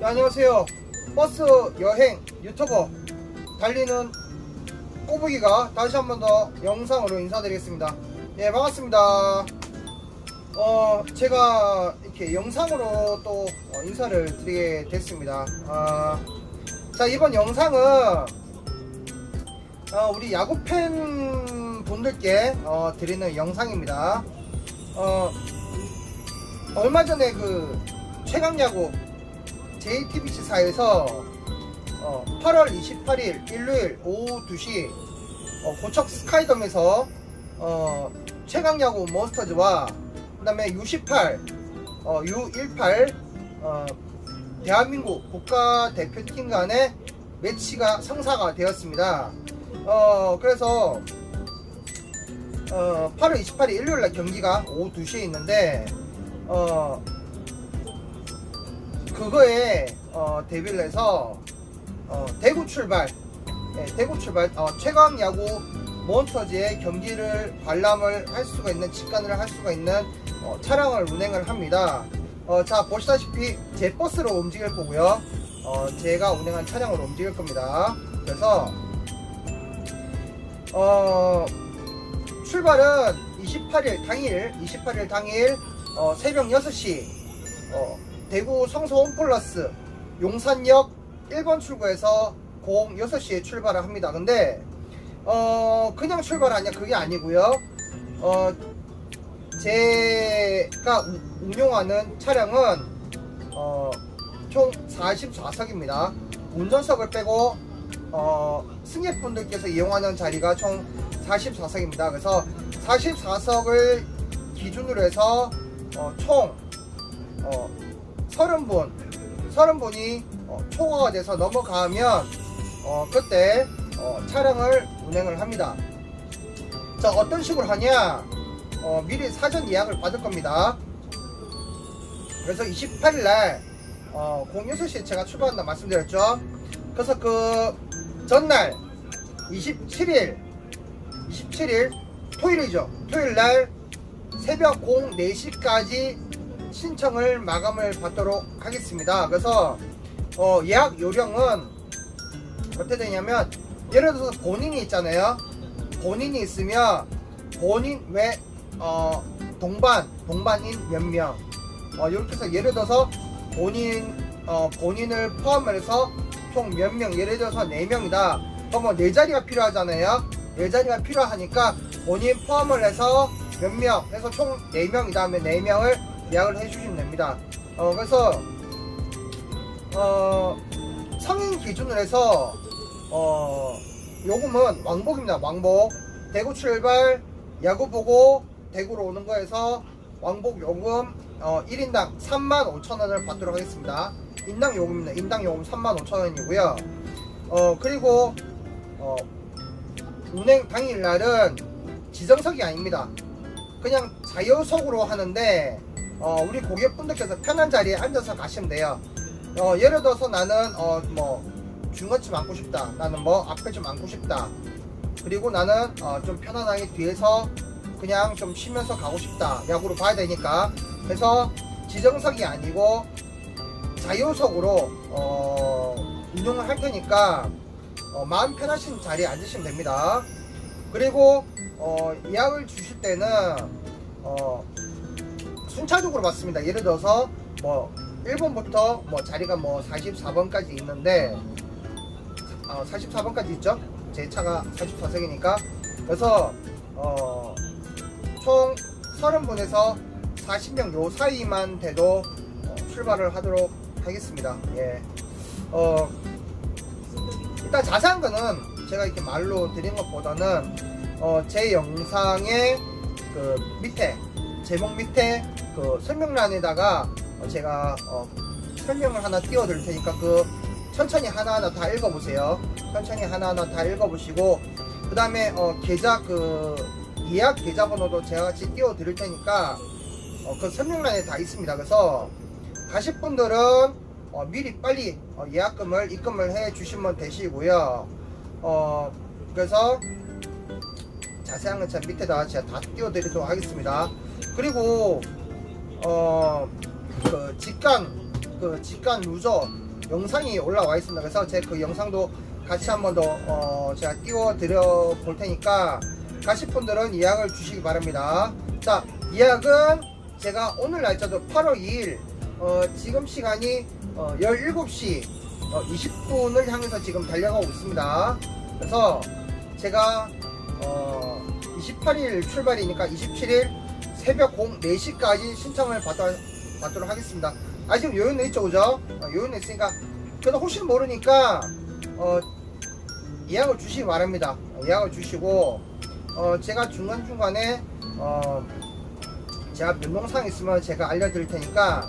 네, 안녕하세요. 버스 여행 유튜버 달리는 꼬부기가 다시 한 번 더 영상으로 인사드리겠습니다. 네, 반갑습니다. 어, 제가 이렇게 영상으로 또 어, 인사를 드리게 됐습니다. 아, 자, 이번 영상은 어, 우리 야구 팬 분들께 어, 드리는 영상입니다. 어, 얼마 전에 그 최강야구 JTBC사에서 어, 8월 28일 일요일 오후 2시 어, 고척 스카이돔에서 어, 최강야구 몬스터즈와 그 다음에 U18, 어, U18 어, 대한민국 국가대표팀 간의 매치가 성사가 되었습니다. 어, 그래서 어, 8월 28일 일요일 날 경기가 오후 2시에 있는데 어, 그거에 어, 데뷔를 해서 어, 대구 출발 네, 대구 출발 어, 최강 야구 몬스터즈의 경기를 관람을 할 수가 있는 직관을 할 수가 있는 어, 차량을 운행을 합니다. 어, 자 보시다시피 제 버스로 움직일 거고요. 어, 제가 운행한 차량으로 움직일 겁니다. 그래서 어, 출발은 28일 당일 28일 당일 어, 새벽 6시 어, 대구 성서 홈플러스 용산역 1번 출구에서 공 6시에 출발을 합니다. 근데 어 그냥 출발하냐 그게 아니고요. 어 제가 우- 운용하는 차량은 어 총 44석입니다. 운전석을 빼고 어 승객분들께서 이용하는 자리가 총 44석입니다. 그래서 44석을 기준으로 해서 어, 총 어, 30분, 30분이 어, 초과가 돼서 넘어가면 어, 그때 어, 차량을 운행을 합니다. 자, 어떤 식으로 하냐? 어, 미리 사전 예약을 받을 겁니다. 그래서 28일 날 어, 06시에 제가 출발한다 말씀드렸죠. 그래서 그 전날 27일 27일 토요일이죠. 토요일 날 새벽 04시까지 신청을 마감을 받도록 하겠습니다. 그래서 어, 예약 요령은 어떻게 되냐면 예를 들어서 본인이 있잖아요. 본인이 있으면 본인 외 어, 동반 동반인 몇 명. 어, 이렇게 해서 예를 들어서 본인 어, 본인을 포함해서 총 몇 명. 예를 들어서 네 명이다. 그러면 네 자리가 필요하잖아요. 네 자리가 필요하니까 본인 포함을 해서 몇 명. 해서 총네 명이다 하면 네 명을 예약을 해주시면 됩니다. 어, 그래서 어, 성인 기준으로 해서 어, 요금은 왕복입니다. 왕복. 대구 출발, 야구 보고 대구로 오는 거에서 왕복 요금 어, 1인당 35,000원을 받도록 하겠습니다. 인당 요금입니다. 인당 요금 35,000원이고요. 어, 그리고 어, 운행 당일 날은 지정석이 아닙니다. 그냥 자유석으로 하는데 어, 우리 고객분들께서 편한 자리에 앉아서 가시면 돼요. 어, 예를 들어서 나는 어, 뭐 중간 좀 앉고 싶다. 나는 뭐 앞에 좀 앉고 싶다. 그리고 나는 어, 좀 편안하게 뒤에서 그냥 좀 쉬면서 가고 싶다. 야구로 봐야 되니까. 그래서 지정석이 아니고 자유석으로 어, 운영을 할 테니까 어, 마음 편하신 자리에 앉으시면 됩니다. 그리고 어, 예약을 주실 때는 어, 순차적으로 받습니다. 예를 들어서 뭐 1번부터 뭐 자리가 뭐 44번까지 있는데 어, 44번까지 있죠. 제 차가 44석이니까 그래서 어, 총 30분에서 40명 요 사이만 돼도 어, 출발을 하도록 하겠습니다. 예. 어, 일단 자세한 거는 제가 이렇게 말로 드린 것보다는 어, 제 영상의 그 밑에 제목 밑에 그 설명란에다가 어, 제가 어, 설명을 하나 띄워 드릴 테니까 그 천천히 하나하나 다 읽어보세요. 천천히 하나하나 다 읽어보시고 그 다음에 어, 계좌 그 예약 계좌번호도 제가 같이 띄워 드릴 테니까 어, 그 설명란에 다 있습니다. 그래서 가실 분들은 어, 미리 빨리 어, 예약금을 입금을 해 주시면 되시고요. 어, 그래서 자세한 건 제가 밑에다 제가 다 띄워 드리도록 하겠습니다. 그리고 어, 그 직관 그 직관 루저 영상이 올라와 있습니다. 그래서 제 그 영상도 같이 한번 더 어, 제가 띄워 드려 볼 테니까 가실 분들은 예약을 주시기 바랍니다. 자, 예약은 제가 오늘 날짜도 8월 2일 어, 지금 시간이 어, 17시 어, 20분을 향해서 지금 달려가고 있습니다. 그래서 제가 어, 28일 출발이니까 27일 새벽 0 4시까지 신청을 받도, 받도록 하겠습니다. 아직 요요는 있죠, 그죠? 어, 요요는 있으니까 그래도 혹시 모르니까 어, 예약을 주시기 바랍니다. 어, 예약을 주시고 어, 제가 중간 중간에 어, 제가 변동사항 있으면 제가 알려드릴 테니까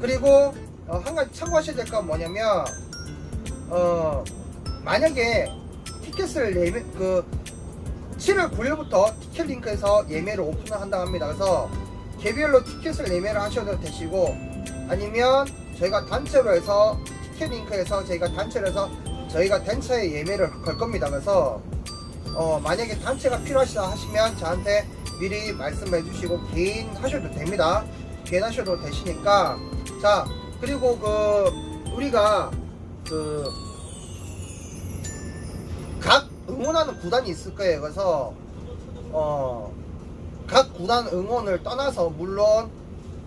그리고 어, 한 가지 참고하셔야 될 건 뭐냐면 어, 만약에 티켓을 예매 그 7월 9일부터 티켓 링크에서 예매를 오픈을 한다고 합니다. 그래서 개별로 티켓을 예매를 하셔도 되시고 아니면 저희가 단체로 해서 티켓 링크에서 저희가 단체로 해서 저희가 단체에 예매를 걸 겁니다. 그래서 어, 만약에 단체가 필요하시다 하시면 저한테 미리 말씀해 주시고 개인 하셔도 됩니다. 개인 하셔도 되시니까 자 그리고 그 우리가 그 각 응원하는 구단이 있을 거예요. 그래서 어, 각 구단 응원을 떠나서 물론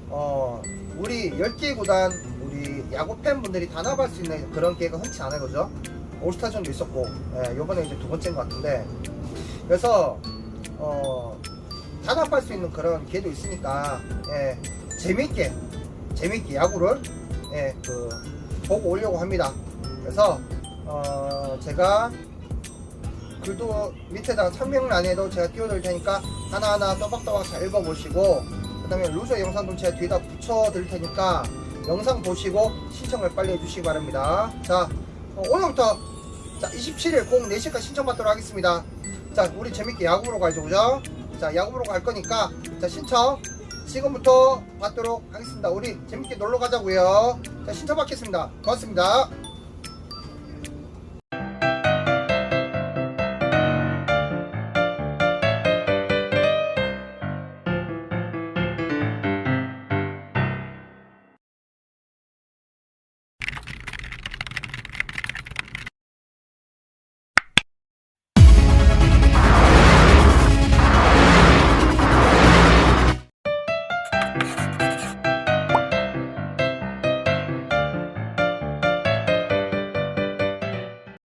어, 우리 10개 구단 우리 야구 팬분들이 단합할 수 있는 그런 기회가 흔치 않아요. 그죠? 올스타전도 있었고 예, 요번에 이제 두 번째인 것 같은데 그래서 어, 단합할 수 있는 그런 기회도 있으니까 예, 재밌게 재밌게 야구를 예, 그 보고 오려고 합니다. 그래서 어, 제가 글도 밑에다가 참명란에도 제가 띄워드릴 테니까 하나하나 또박또박 잘 읽어보시고 그 다음에 루저 영상도 제가 뒤에다 붙여드릴 테니까 영상 보시고 신청을 빨리 해주시기 바랍니다. 자 어, 오늘부터 자 27일 0 4시까지 신청받도록 하겠습니다. 자 우리 재밌게 야구 보러 가죠 그죠? 자 야구 보러 갈 거니까 자 신청 지금부터 받도록 하겠습니다. 우리 재밌게 놀러 가자고요. 자 신청 받겠습니다. 고맙습니다.